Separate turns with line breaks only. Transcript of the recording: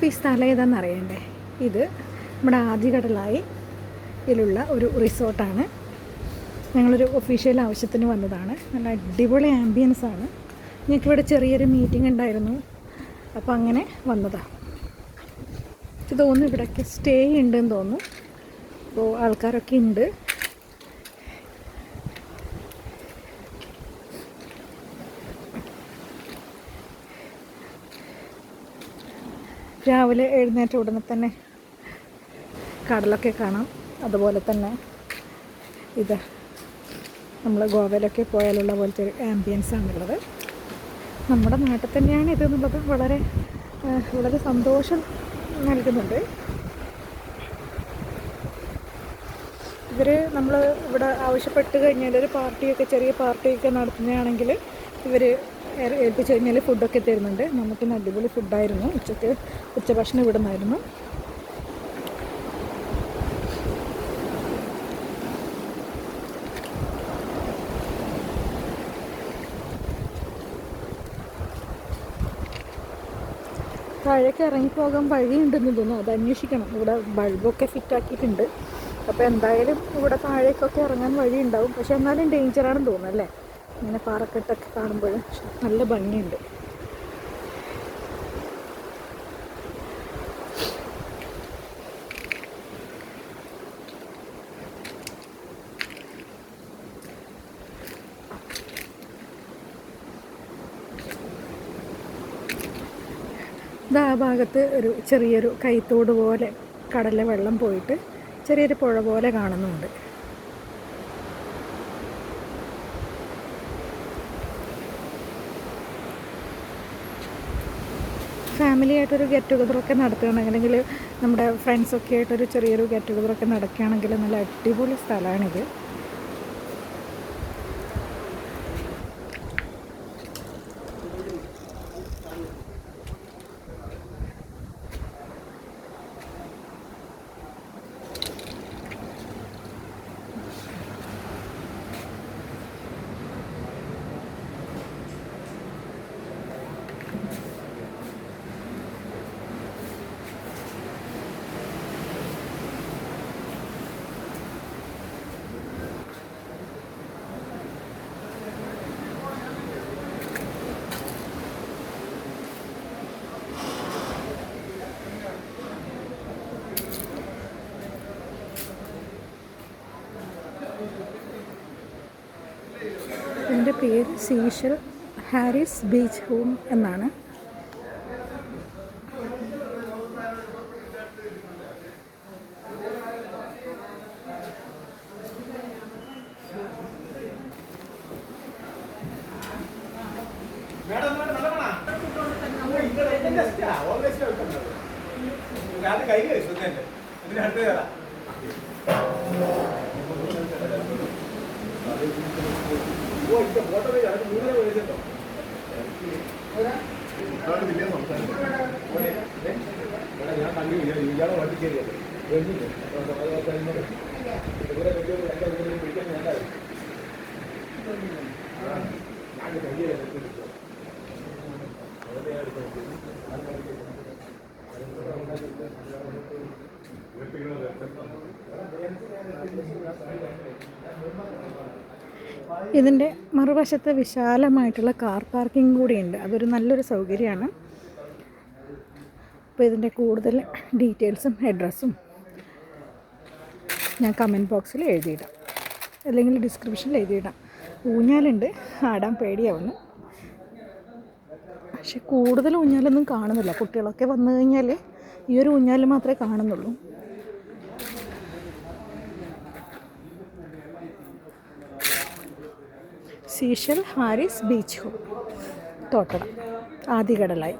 അപ്പോൾ ഈ സ്ഥലം ഏതാണെന്ന് അറിയണ്ടേ? ഇത് നമ്മുടെ ആദ്യകടലായി ഇതിലുള്ള ഒരു റിസോർട്ടാണ്. ഞങ്ങളൊരു ഒഫീഷ്യൽ ആവശ്യത്തിന് വന്നതാണ്. നല്ല അടിപൊളി ആംബിയൻസ് ആണ്. ഞങ്ങൾക്കിവിടെ ചെറിയൊരു മീറ്റിംഗ് ഉണ്ടായിരുന്നു. അപ്പോൾ അങ്ങനെ വന്നതാണ് തോന്നുന്നു ഇവിടെയൊക്കെ സ്റ്റേ ഉണ്ടെന്ന് തോന്നുന്നു. അപ്പോൾ ആൾക്കാരൊക്കെ ഉണ്ട് രാവിലെ എഴുന്നേറ്റ ഉടനെ തന്നെ കടലൊക്കെ കാണാം. അതുപോലെ തന്നെ ഇത് നമ്മൾ ഗോവയിലൊക്കെ പോയാലുള്ള പോലത്തെ ഒരു ആംബിയൻസ് ആണുള്ളത്. നമ്മുടെ നാട്ടിൽ തന്നെയാണ് ഇത് എന്നുള്ളത് വളരെ വളരെ സന്തോഷം നൽകുന്നുണ്ട്. ഇവർ നമ്മൾ ഇവിടെ ആവശ്യപ്പെട്ട് കഴിഞ്ഞാൽ ഒരു പാർട്ടിയൊക്കെ ചെറിയ പാർട്ടിയൊക്കെ നടത്തുന്നതാണെങ്കിൽ ഇവർ ഏൽപ്പിച്ച് കഴിഞ്ഞാൽ ഫുഡൊക്കെ തരുന്നുണ്ട്. നമുക്ക് ഇന്ന് അടിപൊളി ഫുഡായിരുന്നു ഉച്ചയ്ക്ക് ഉച്ചഭക്ഷണം ഭക്ഷണം നിന്നായിരുന്നു താഴേക്ക് ഇറങ്ങിപ്പോകാൻ വഴിയുണ്ടെന്ന് തോന്നുന്നു. അത് അന്വേഷിക്കണം. ഇവിടെ ബൾബൊക്കെ ഫിറ്റ് ആക്കിയിട്ടുണ്ട്. അപ്പോൾ എന്തായാലും ഇവിടെ താഴേക്കൊക്കെ ഇറങ്ങാൻ വഴിയുണ്ടാവും. പക്ഷെ എന്നാലും ഡേഞ്ചറാണെന്ന് തോന്നുന്നു അല്ലേ? ഇങ്ങനെ പാറക്കെട്ടൊക്കെ കാണുമ്പോൾ നല്ല ഭംഗിയുണ്ട്. ഇതാ ഭാഗത്ത് ഒരു ചെറിയൊരു കൈത്തോട് പോലെ കടലിലെ വെള്ളം പോയിട്ട് ചെറിയൊരു പുഴ പോലെ കാണുന്നുണ്ട്. ഫാമിലി ആയിട്ടൊരു ഗെറ്റ് ടുഗദറൊക്കെ നടത്തുകയാണെങ്കിൽ അല്ലെങ്കിൽ നമ്മുടെ ഫ്രണ്ട്സൊക്കെ ആയിട്ടൊരു ചെറിയൊരു ഗെറ്റ് ടുഗദറൊക്കെ നടക്കുകയാണെങ്കിൽ നല്ല അടിപൊളി സ്ഥലമാണിത് എന്റെ പേര് സീഷൽ ഹാരിസ് ബീച്ച് ഹോം എന്നാണ്.
ഞാൻ കണ്ടില്ല. ഇയാളെ വണ്ടി കയറിയത് വരുന്നില്ല? ഇവിടെ വലിയ എന്റെ വീട്ടിൽ വിളിക്കാൻ ഞാനായിരുന്നു ഞാൻ കയ്യിലെ അവരെ അടുത്ത്
ഇതിന്റെ മറുവശത്ത് വിശാലമായിട്ടുള്ള കാർ പാർക്കിംഗ് കൂടിയുണ്ട്. അതൊരു നല്ലൊരു സൗകര്യമാണ്. അപ്പോൾ ഇതിന്റെ കൂടുതൽ ഡീറ്റെയിൽസും അഡ്രസ്സും ഞാൻ കമന്റ് ബോക്സിൽ എഴുതിയിടാം. അല്ലെങ്കിൽ ഡിസ്ക്രിപ്ഷനിൽ എഴുതിയിടാം. ഊഞ്ഞാലുണ്ട്. ആടാൻ പേടിയാവുന്നു. പക്ഷെ കൂടുതൽ ഊഞ്ഞാലൊന്നും കാണുന്നില്ല. കുട്ടികളൊക്കെ വന്നു കഴിഞ്ഞാൽ ഈ ഒരു ഊഞ്ഞാൽ മാത്രമേ കാണുന്നുള്ളൂ. Seashell Harris beach home. Thottada. Adikadalayi.